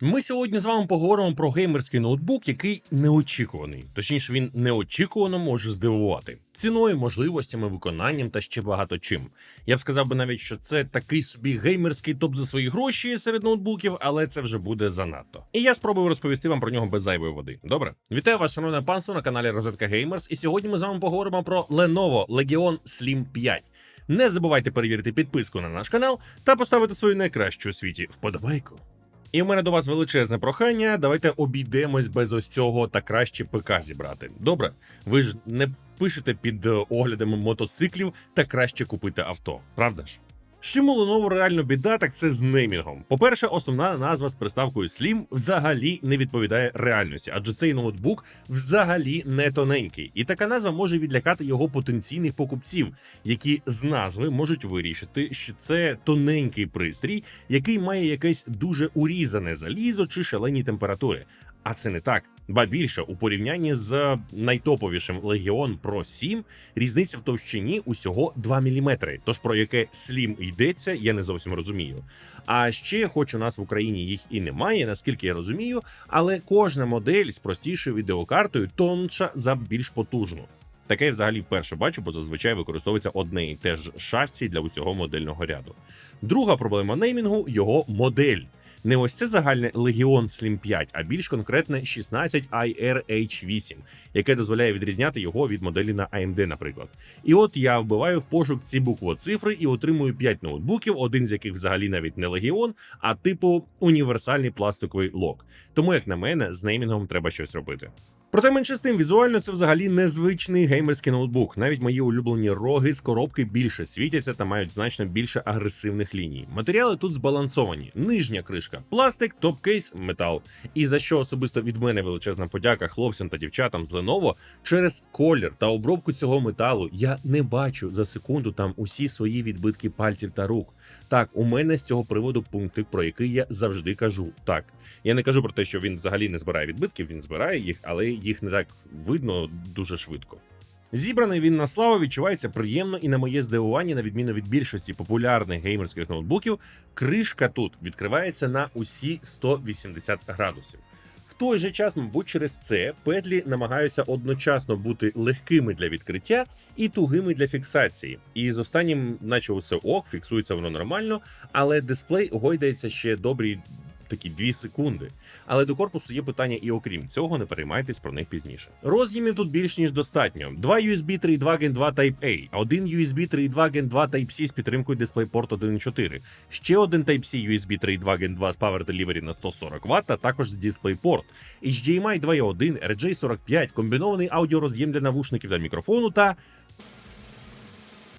Ми сьогодні з вами поговоримо про геймерський ноутбук, який неочікуваний. Точніше, він неочікувано може здивувати ціною, можливостями, виконанням та ще багато чим. Я б сказав би навіть, що це такий собі геймерський топ за свої гроші серед ноутбуків, але це вже буде занадто. І я спробую розповісти вам про нього без зайвої води. Добре, вітаю вас, шановне панство, на каналі Розетка Gamers. І сьогодні ми з вами поговоримо про Lenovo Legion Slim 5. Не забувайте перевірити підписку на наш канал та поставити свою найкращу у світі вподобайку. І в мене до вас величезне прохання. Давайте обійдемось без ось цього та краще ПК зібрати. Добре, ви ж не пишете під е, оглядами мотоциклів та краще купити авто, правда ж? З Чим у Lenovo реально біда, так це з неймінгом. По-перше, основна назва з приставкою Slim взагалі не відповідає реальності, адже цей ноутбук взагалі не тоненький. І така назва може відлякати його потенційних покупців, які з назви можуть вирішити, що це тоненький пристрій, який має якесь дуже урізане залізо чи шалені температури. А це не так. Ба більше у порівнянні з найтоповішим Legion Pro 7 різниця в товщині усього 2 мм. Тож про яке Slim йдеться, я не зовсім розумію. А ще, хоч у нас в Україні їх і немає, наскільки я розумію, але кожна модель з простішою відеокартою тонша за більш потужну. Таке я взагалі вперше бачу, бо зазвичай використовується одне і те ж шасі для усього модельного ряду. Друга проблема неймінгу його модель. Не ось це загальне Legion Slim 5, а більш конкретне 16IRH8, яке дозволяє відрізняти його від моделі на AMD, наприклад. І от я вбиваю в пошук ці буквоцифри і отримую 5 ноутбуків, один з яких взагалі навіть не Legion, а типу універсальний пластиковий лок. Тому, як на мене, з неймінгом треба щось робити. Проте менше з тим, візуально це взагалі незвичний геймерський ноутбук. Навіть мої улюблені роги з коробки більше світяться та мають значно більше агресивних ліній. Матеріали тут збалансовані. Нижня кришка, пластик, топ-кейс, метал. І за що особисто від мене величезна подяка хлопцям та дівчатам з Lenovo, через колір та обробку цього металу я не бачу за секунду там усі свої відбитки пальців та рук. Так, у мене з цього приводу пункти, про який я завжди кажу. Так, я не кажу про те, що він взагалі не збирає відбитків, він збирає їх, але їх не так видно дуже швидко. Зібраний він на славу відчувається приємно і на моє здивування, на відміну від більшості популярних геймерських ноутбуків, кришка тут відкривається на усі 180 градусів. Той же час, мабуть, через це петлі намагаються одночасно бути легкими для відкриття і тугими для фіксації. І з останнім, наче усе ок, фіксується воно нормально, але дисплей гойдається ще добрі такі 2 секунди. Але до корпусу є питання, і окрім цього, не переймайтесь про них пізніше. Роз'ємів тут більш ніж достатньо: два USB 3.2 Gen 2 Type-A, один USB 3.2 Gen 2 Type-C з підтримкою DisplayPort 1.4, ще один Type-C USB 3.2 Gen 2 з Power Delivery на 140 Вт, а також з DisplayPort, HDMI 2.1, RJ45, комбінований аудіороз'єм для навушників та мікрофону та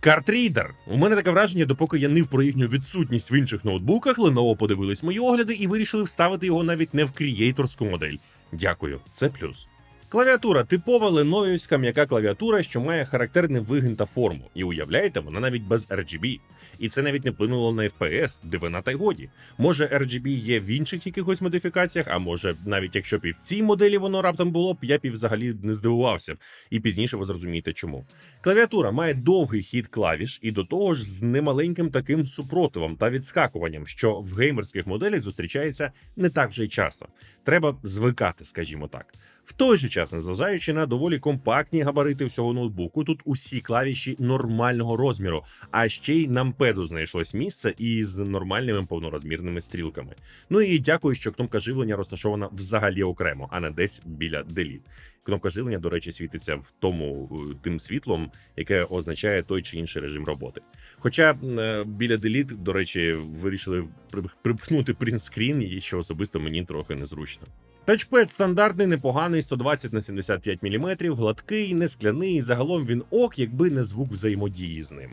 Картрідер. У мене таке враження, допоки я нив про їхню відсутність в інших ноутбуках, Lenovo подивились мої огляди і вирішили вставити його навіть не в крієйторську модель. Дякую, це плюс. Клавіатура типова леновівська м'яка клавіатура, що має характерний вигин та форму. І уявляєте, вона навіть без RGB. І це навіть не вплинуло на FPS, дивина та й годі. Може, RGB є в інших якихось модифікаціях, а може, навіть якщо б і в цій моделі воно раптом було б, я б і взагалі не здивувався. б. І пізніше ви зрозумієте чому. Клавіатура має довгий хід клавіш і до того ж з немаленьким таким супротивом та відскакуванням, що в геймерських моделях зустрічається не так вже й часто. Треба звикати, скажімо так. В той же час, незважаючи на доволі компактні габарити всього ноутбуку, тут усі клавіші нормального розміру, а ще й нампеду знайшлось місце із нормальними повнорозмірними стрілками. Ну і дякую, що кнопка живлення розташована взагалі окремо, а не десь біля Delete. Кнопка живлення, до речі, світиться в тому е, тим світлом, яке означає той чи інший режим роботи. Хоча е, біля Delete, до речі, вирішили при- припхнути принтскрін, що особисто мені трохи незручно. Тачпед стандартний, непоганий, 120 на 75 мм, гладкий, не скляний. Загалом він ок, якби не звук взаємодії з ним.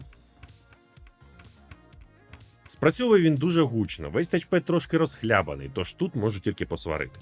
Спрацьовує він дуже гучно, весь тачпед трошки розхлябаний, тож тут можу тільки посварити.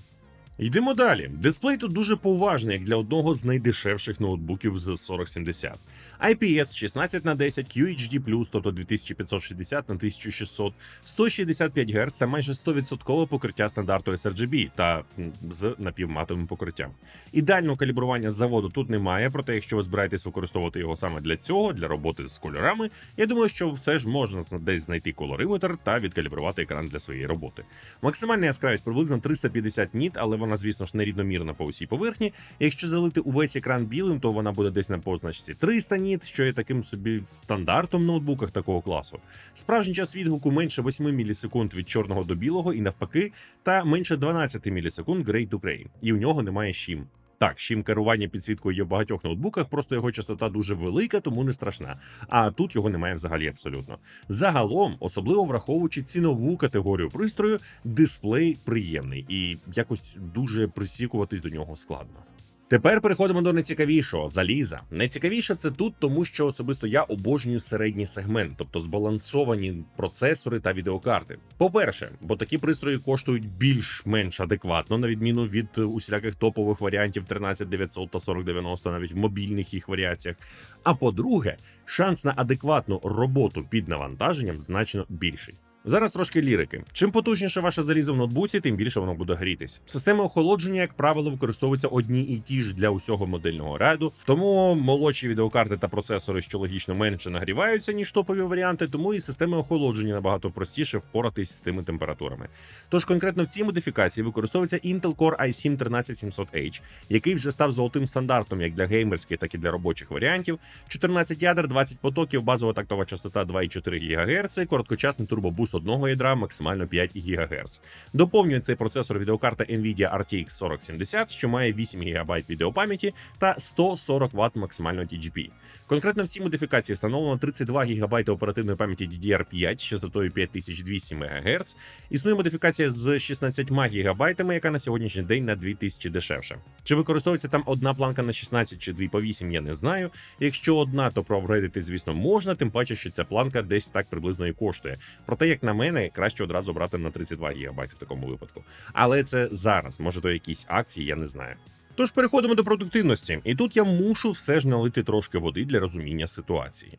Йдемо далі. Дисплей тут дуже поважний, як для одного з найдешевших ноутбуків з 4070. IPS 16 на 10 QHD+, тобто 2560 на 1600, 165 Гц та майже 100% покриття стандарту sRGB та з напівматовим покриттям. Ідеального калібрування з заводу тут немає, проте якщо ви збираєтесь використовувати його саме для цього, для роботи з кольорами, я думаю, що все ж можна десь знайти колориметр та відкалібрувати екран для своєї роботи. Максимальна яскравість приблизно 350 ніт, але вона, звісно ж, нерівномірна по усій поверхні. Якщо залити увесь екран білим, то вона буде десь на позначці 300 ніт, що є таким собі стандартом в ноутбуках такого класу. Справжній час відгуку менше 8 мілісекунд від чорного до білого і навпаки, та менше 12 мілісекунд Grey to Grey. І у нього немає щім. Так, щім керування підсвіткою є в багатьох ноутбуках, просто його частота дуже велика, тому не страшна. А тут його немає взагалі абсолютно. Загалом, особливо враховуючи цінову категорію пристрою, дисплей приємний і якось дуже присікуватись до нього складно. Тепер переходимо до найцікавішого заліза. Найцікавіше це тут, тому що особисто я обожнюю середній сегмент, тобто збалансовані процесори та відеокарти. По-перше, бо такі пристрої коштують більш-менш адекватно, на відміну від е, усіляких топових варіантів 13900 та 4090, навіть в мобільних їх варіаціях. А по-друге, шанс на адекватну роботу під навантаженням значно більший. Зараз трошки лірики. Чим потужніше ваше залізо в ноутбуці, тим більше воно буде грітись. Системи охолодження, як правило, використовуються одні і ті ж для усього модельного ряду, тому молодші відеокарти та процесори, що логічно менше нагріваються, ніж топові варіанти, тому і системи охолодження набагато простіше впоратись з тими температурами. Тож конкретно в цій модифікації використовується Intel Core i7 13700H, який вже став золотим стандартом як для геймерських, так і для робочих варіантів. 14 ядер, 20 потоків, базова тактова частота 2,4 ГГц, короткочасний турбобус одного ядра, максимально 5 ГГц. Доповнює цей процесор відеокарта Nvidia RTX 4070, що має 8 ГБ відеопам'яті та 140 Вт максимального TGP. Конкретно в цій модифікації встановлено 32 ГБ оперативної пам'яті DDR5 з частотою 5200 МГц. Існує модифікація з 16 ГБ, яка на сьогоднішній день на 2000 дешевше. Чи використовується там одна планка на 16 чи дві по 8, я не знаю. Якщо одна, то проапгрейдити, звісно, можна, тим паче, що ця планка десь так приблизно і коштує. Проте, як на мене, краще одразу брати на 32 ГБ в такому випадку. Але це зараз, може, то якісь акції, я не знаю. Тож переходимо до продуктивності, і тут я мушу все ж налити трошки води для розуміння ситуації.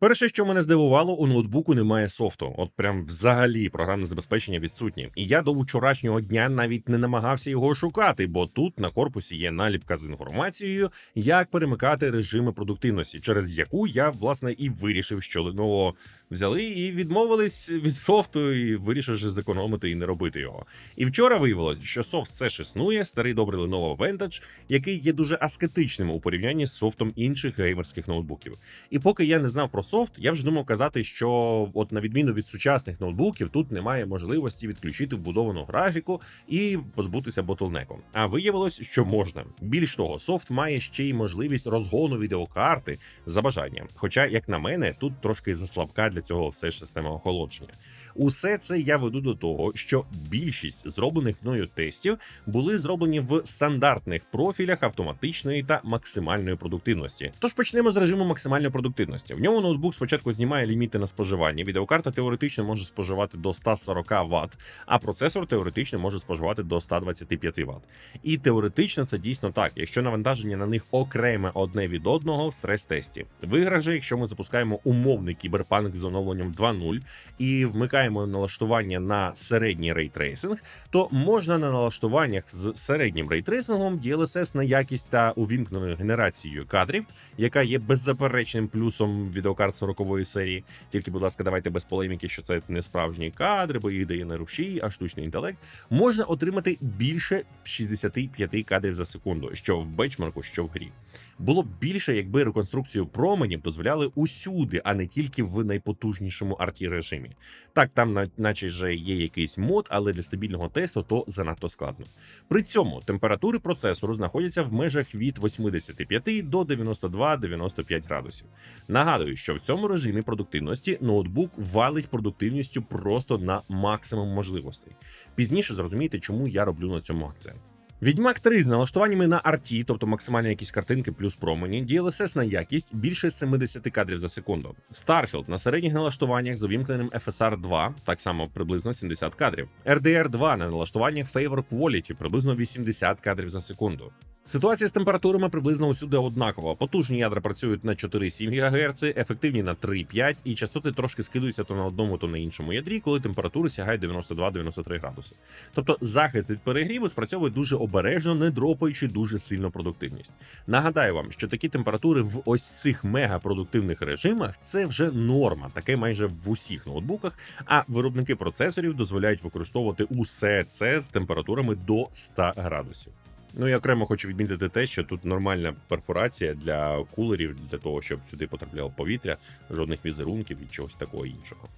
Перше, що мене здивувало, у ноутбуку немає софту. От прям взагалі програмне забезпечення відсутнє. І я до вчорашнього дня навіть не намагався його шукати, бо тут на корпусі є наліпка з інформацією, як перемикати режими продуктивності, через яку я власне і вирішив, що Lenovo взяли і відмовились від софту, і вирішивши зекономити і не робити його. І вчора виявилось, що софт все ж існує, старий добрий Lenovo Vantage, який є дуже аскетичним у порівнянні з софтом інших геймерських ноутбуків. І поки я не знав про софт, я вже думав казати, що от на відміну від сучасних ноутбуків, тут немає можливості відключити вбудовану графіку і позбутися ботлнеку. А виявилось, що можна. Більш того, софт має ще й можливість розгону відеокарти за бажанням. Хоча, як на мене, тут трошки заслабка для цього все ж система охолодження. Усе це я веду до того, що більшість зроблених мною тестів були зроблені в стандартних профілях автоматичної та максимальної продуктивності. Тож почнемо з режиму максимальної продуктивності. В ньому ноутбук спочатку знімає ліміти на споживання. Відеокарта теоретично може споживати до 140 Вт, а процесор теоретично може споживати до 125 Вт. І теоретично це дійсно так, якщо навантаження на них окреме одне від одного в стрес-тесті. В іграх же, якщо ми запускаємо умовний кіберпанк з оновленням 2.0 і вмикаємо налаштування на середній рейтрейсинг, то можна на налаштуваннях з середнім рейтрейсингом DLSS на якість та увімкненою генерацією кадрів, яка є беззаперечним плюсом відеокарт 40-ї серії. Тільки, будь ласка, давайте без полеміки, що це не справжні кадри, бо їх дає не рушій, а штучний інтелект. Можна отримати більше 65 кадрів за секунду, що в бенчмарку, що в грі. Було б більше, якби реконструкцію променів дозволяли усюди, а не тільки в найпотужнішому арті режимі. Так, там, наче вже є якийсь мод, але для стабільного тесту то занадто складно. При цьому температури процесору знаходяться в межах від 85 до 92-95 градусів. Нагадую, що в цьому режимі продуктивності ноутбук валить продуктивністю просто на максимум можливостей. Пізніше зрозумієте, чому я роблю на цьому акцент. Відьмак 3 з налаштуваннями на RT, тобто максимальні якісь картинки плюс промені, DLSS на якість більше 70 кадрів за секунду. Starfield на середніх налаштуваннях з увімкненим FSR 2, так само приблизно 70 кадрів. RDR 2 на налаштуваннях Favor Quality приблизно 80 кадрів за секунду. Ситуація з температурами приблизно усюди однакова. Потужні ядра працюють на 4,7 ГГц, ефективні на 3,5 і частоти трошки скидуються то на одному, то на іншому ядрі, коли температури сягають 92-93 градуси. Тобто захист від перегріву спрацьовує дуже обережно, не дропаючи дуже сильно продуктивність. Нагадаю вам, що такі температури в ось цих мегапродуктивних режимах це вже норма, таке майже в усіх ноутбуках. А виробники процесорів дозволяють використовувати усе це з температурами до 100 градусів. Ну і окремо хочу відмітити те, що тут нормальна перфорація для кулерів, для того, щоб сюди потрапляло повітря, жодних візерунків і чогось такого іншого.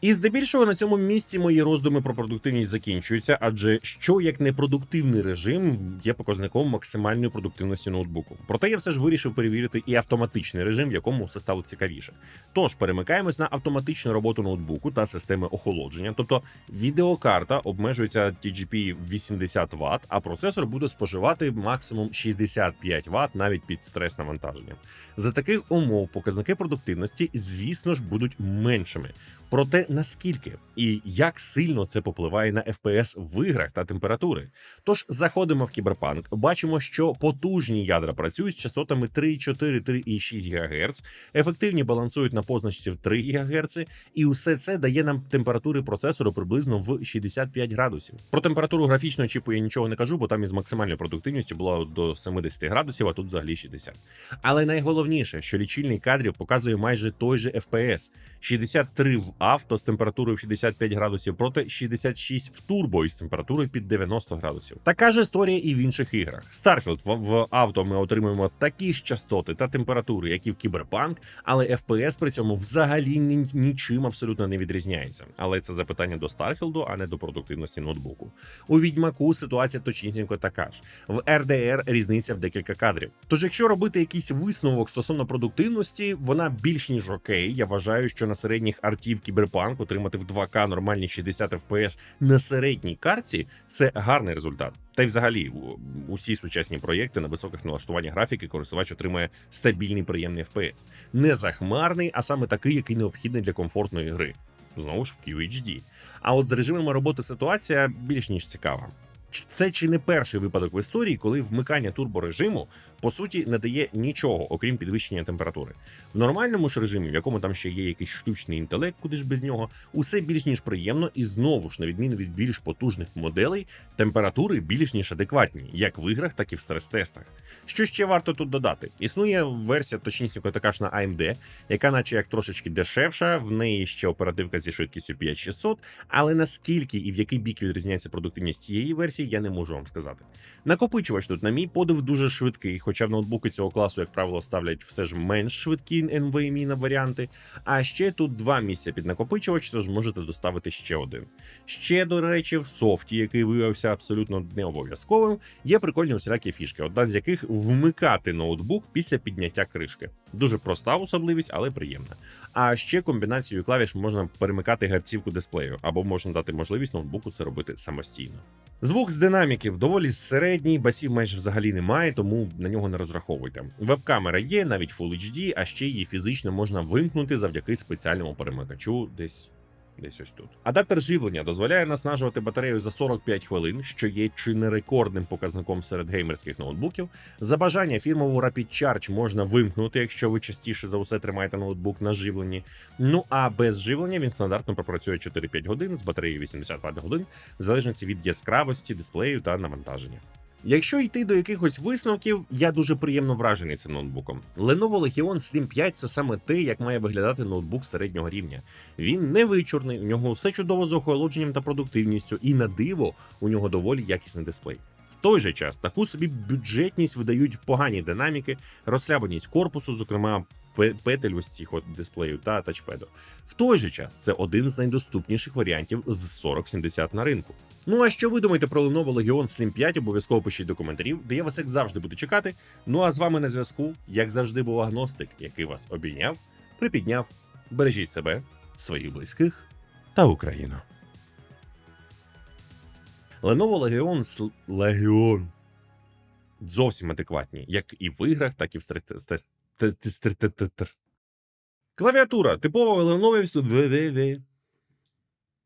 І здебільшого на цьому місці мої роздуми про продуктивність закінчуються, адже що як непродуктивний режим є показником максимальної продуктивності ноутбуку. Проте я все ж вирішив перевірити і автоматичний режим, в якому все стало цікавіше. Тож перемикаємось на автоматичну роботу ноутбуку та системи охолодження, тобто відеокарта обмежується TGP 80 Вт, а процесор буде споживати максимум 65 Вт навіть під стрес навантаженням. За таких умов показники продуктивності, звісно ж, будуть меншими. Проте наскільки і як сильно це попливає на FPS в іграх та температури. Тож заходимо в кіберпанк, бачимо, що потужні ядра працюють з частотами 3,4, 3,6 ГГц, ефективні балансують на позначці в 3 ГГц, і усе це дає нам температури процесору приблизно в 65 градусів. Про температуру графічного чіпу я нічого не кажу, бо там із максимальною продуктивністю було до 70 градусів, а тут взагалі 60. Але найголовніше, що лічильний кадрів показує майже той же FPS. 63 в авто з температурою 65 градусів проти 66 в турбо із температурою під 90 градусів. Така ж історія і в інших іграх. Starfield в, в авто ми отримуємо такі ж частоти та температури, як і в Кіберпанк, але FPS при цьому взагалі ні, нічим абсолютно не відрізняється. Але це запитання до Starfield, а не до продуктивності ноутбуку. У відьмаку ситуація точнісінько така ж. В RDR різниця в декілька кадрів. Тож, якщо робити якийсь висновок стосовно продуктивності, вона більш ніж окей. Я вважаю, що на середніх артів Кіберпанк отримати в 2К нормальні 60 FPS на середній карті це гарний результат. Та й взагалі усі сучасні проєкти на високих налаштуваннях графіки користувач отримує стабільний приємний FPS. Не захмарний, а саме такий, який необхідний для комфортної гри. Знову ж в QHD. А от з режимами роботи ситуація більш ніж цікава. Це чи не перший випадок в історії, коли вмикання турборежиму по суті не дає нічого, окрім підвищення температури. В нормальному ж режимі, в якому там ще є якийсь штучний інтелект, куди ж без нього, усе більш ніж приємно, і знову ж, на відміну від більш потужних моделей, температури більш ніж адекватні, як в іграх, так і в стрес-тестах. Що ще варто тут додати? Існує версія, точніше, така ж на AMD, яка, наче як трошечки дешевша, в неї ще оперативка зі швидкістю 5600, але наскільки і в який бік відрізняється продуктивність цієї версії, я не можу вам сказати. Накопичувач тут, на мій подив, дуже швидкий, хоча в ноутбуки цього класу, як правило, ставлять все ж менш швидкі NVMe на варіанти. А ще тут два місця під накопичувач, тож можете доставити ще один. Ще, до речі, в софті, який виявився абсолютно не обов'язковим, є прикольні усілякі фішки, одна з яких вмикати ноутбук після підняття кришки. Дуже проста особливість, але приємна. А ще комбінацією клавіш можна перемикати гравцівку дисплею, або можна дати можливість ноутбуку це робити самостійно. Звук з динаміків доволі середній, басів майже взагалі немає, тому на нього не розраховуйте. Веб-камера є, навіть Full HD, а ще її фізично можна вимкнути завдяки спеціальному перемикачу десь. Десь ось тут. Адаптер живлення дозволяє наснажувати батарею за 45 хвилин, що є чи не рекордним показником серед геймерських ноутбуків. За бажання фірмову Rapid Charge можна вимкнути, якщо ви частіше за усе тримаєте ноутбук на живленні. Ну а без живлення він стандартно пропрацює 4-5 годин з батареєю 80 Вт годин, в залежності від яскравості дисплею та навантаження. Якщо йти до якихось висновків, я дуже приємно вражений цим ноутбуком. Lenovo Legion Slim 5 це саме те, як має виглядати ноутбук середнього рівня. Він не вичурний, у нього все чудово з охолодженням та продуктивністю, і на диво у нього доволі якісний дисплей. В той же час таку собі бюджетність видають погані динаміки, розслабленість корпусу, зокрема пе- петель ось цих от дисплею та тачпеду. В той же час це один з найдоступніших варіантів з 4070 на ринку. Ну а що ви думаєте про Lenovo Legion Slim 5? Обов'язково пишіть до коментарів, де я вас як завжди буду чекати. Ну а з вами на зв'язку, як завжди, був агностик, який вас обійняв, припідняв. Бережіть себе, своїх близьких та Україну. Lenovo Legion Legion зовсім адекватні, як і в іграх, так і в стрит... Клавіатура типова Lenovo